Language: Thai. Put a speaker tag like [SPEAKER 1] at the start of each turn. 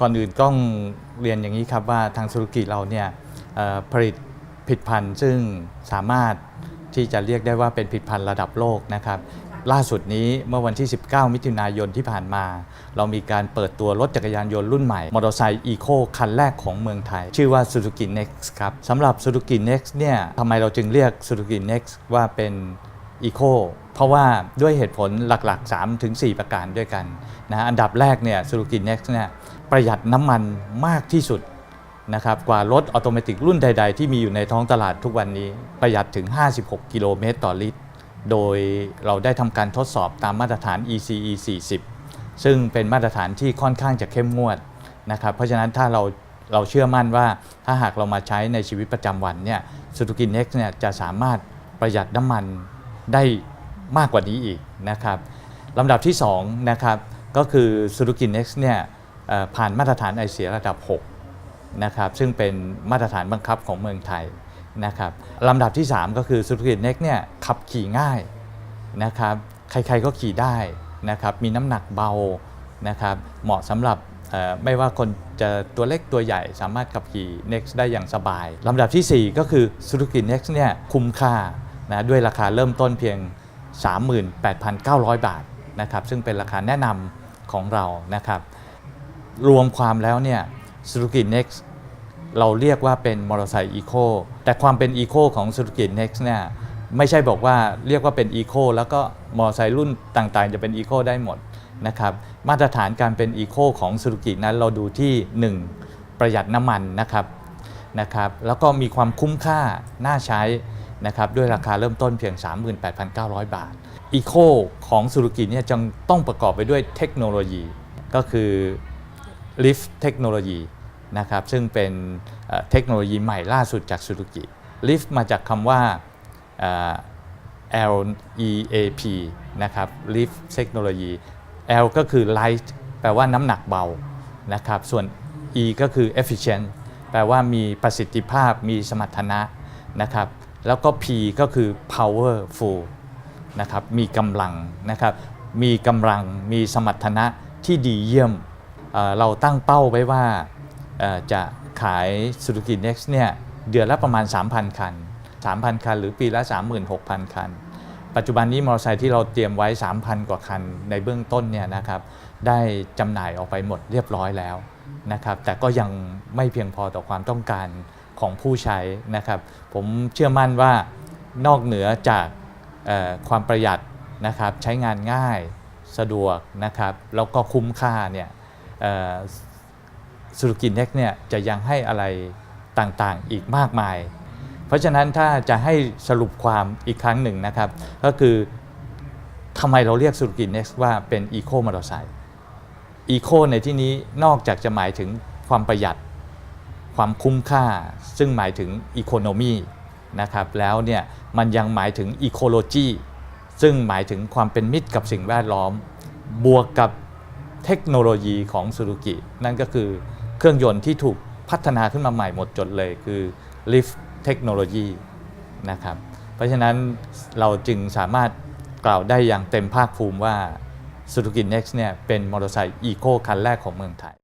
[SPEAKER 1] ก่อนอื่นต้องเรียนอย่างนี้ครับว่าทางธุรกิเราเนี่ยผลิตผลิตภัณฑ์ซึ่งสามารถที่จะเรียกได้ว่าเป็นผลิตภัณฑ์ระดับโลกนะครับ ล่าสุดนี้เมื่อวันที่ 19 มิถุนายนที่ผ่านมา เรามีการเปิดตัวรถจักรยานยนต์รุ่นใหม่ มอเตอร์ไซค์อีโคคันแรกของเมืองไทย ชื่อว่า Suzuki Next ครับสำหรับ Suzuki Next เนี่ยทำไมเราจึงเรียก Suzuki Next ว่าเป็น อีโคเพราะว่าด้วยเหตุผลหลักๆ 3-4ประการด้วยกันนะฮะอันดับแรกเนี่ยซูซูกิ Next เนี่ยประหยัดน้ำมันมากที่สุดนะครับกว่ารถออโตเมติกรุ่นใด ๆ ที่มีอยู่ในท้องตลาดทุกวันนี้ประหยัดถึง 56 กิโลเมตรต่อลิตร โดยเราได้ทำการทดสอบตามมาตรฐาน ECE 40 ซึ่งเป็นมาตรฐานที่ค่อนข้างจะเข้มงวดนะครับเพราะฉะนั้นถ้าเราเราเชื่อมั่นว่าถ้าหากเรามาใช้ในชีวิตประจำวันเนี่ยซูซูกิ Next เนี่ยจะสามารถประหยัดน้ำมัน ได้มากกว่านี้อีกนะครับลำดับที่2นะครับก็คือ Suzuki Next เนี่ยผ่านมาตรฐานไอเสียระดับ 6 นะครับ ซึ่งเป็นมาตรฐานบังคับของเมืองไทยนะครับลำดับที่ 3 ก็คือ Suzuki Next เนี่ยขับขี่ง่ายนะครับใครๆก็ขี่ได้นะครับมีน้ำหนักเบานะครับเหมาะสำหรับไม่ว่าคนจะตัวเล็กตัวใหญ่สามารถขับขี่ Next ได้อย่างสบายลำดับทีสี่4 ก็คือ Suzuki Next เนี่ยคุ้มค่า นะด้วยราคาเริ่มต้นเพียง 38,900 บาทนะครับซึ่งเป็นราคาแนะนำของเรานะครับ รวมความแล้วเนี่ย Suzuki Next เราเรียกว่าเป็นมอเตอร์ไซค์อีโคแต่ความเป็นอีโคของ Suzuki Next เนี่ยไม่ใช่บอกว่าเรียกว่าเป็นอีโคแล้วก็มอเตอร์ไซค์รุ่นต่างๆ จะเป็นอีโคได้หมดนะครับมาตรฐานการเป็นอีโคของ Suzuki นั้นเราดูที่ 1 ประหยัดน้ำมันนะครับนะครับ แล้วก็มีความคุ้มค่าน่าใช้ นะครับด้วยราคาเริ่มต้นเพียง 38,900 บาทอีโคของ Suzuki เนี่ยจึงต้องประกอบไปด้วยเทคโนโลยี ก็คือ Lift เทคโนโลยีนะครับซึ่งเป็นเทคโนโลยีใหม่ล่าสุดจาก Suzuki Lift มาจากคำว่า L E A P นะครับ Lift Technology L ก็คือ light แปลว่าน้ำหนักเบานะครับส่วน E ก็คือ efficient แปลว่ามีประสิทธิภาพมีสมรรถนะนะครับ แล้วก็ P ก็คือ powerful นะครับมีกำลังนะครับมีกำลังมีสมรรถนะที่ดีเยี่ยมเเราตั้งเป้าไว้ว่าจะขาย Suzuki Next เนี่ยเดือนละประมาณ 3,000 คัน 3,000 คัน หรือปีละ 36,000 คัน ปัจจุบันนี้มอเตอร์ไซค์ที่เราเตรียมไว้ 3,000 กว่าคันในเบื้องต้นเนี่ยนะครับได้จำหน่ายออกไปหมดเรียบร้อยแล้วนะครับแต่ก็ยังไม่เพียงพอต่อความต้องการ ของผู้ใช้นะครับ ผมเชื่อมั่นว่านอกเหนือจากความประหยัดนะครับใช้งานง่ายสะดวกนะครับแล้วก็คุ้มค่าเนี่ยสุรุกินเน็กเนี่ยจะยังให้อะไรต่างๆอีกมากมาย เพราะฉะนั้นถ้าจะให้สรุปความอีกครั้งหนึ่งนะครับ ก็คือทำไมเราเรียกสุรุกินเน็กว่าเป็นอีโคมอเตอร์ไซค์อีโคในที่นี้นอกจากจะหมายถึงความประหยัด ความคุ้มค่า ซึ่งหมายถึงอีโคโนมีนะครับแล้วเนี่ยมันยังหมายถึงอีโคโลจีซึ่งหมายถึงความเป็นมิตรกับสิ่งแวดล้อม บวกกับเทคโนโลยีของซูซูกินั่นก็คือเครื่องยนต์ที่ถูกพัฒนาขึ้นมาใหม่หมดจดเลยคือ Lift Technology นะครับเพราะฉะนั้นเราจึงสามารถกล่าวได้อย่างเต็มภาคภูมิว่า Suzuki Next เนี่ยเป็นมอเตอร์ไซค์อีโคคันแรกของเมืองไทย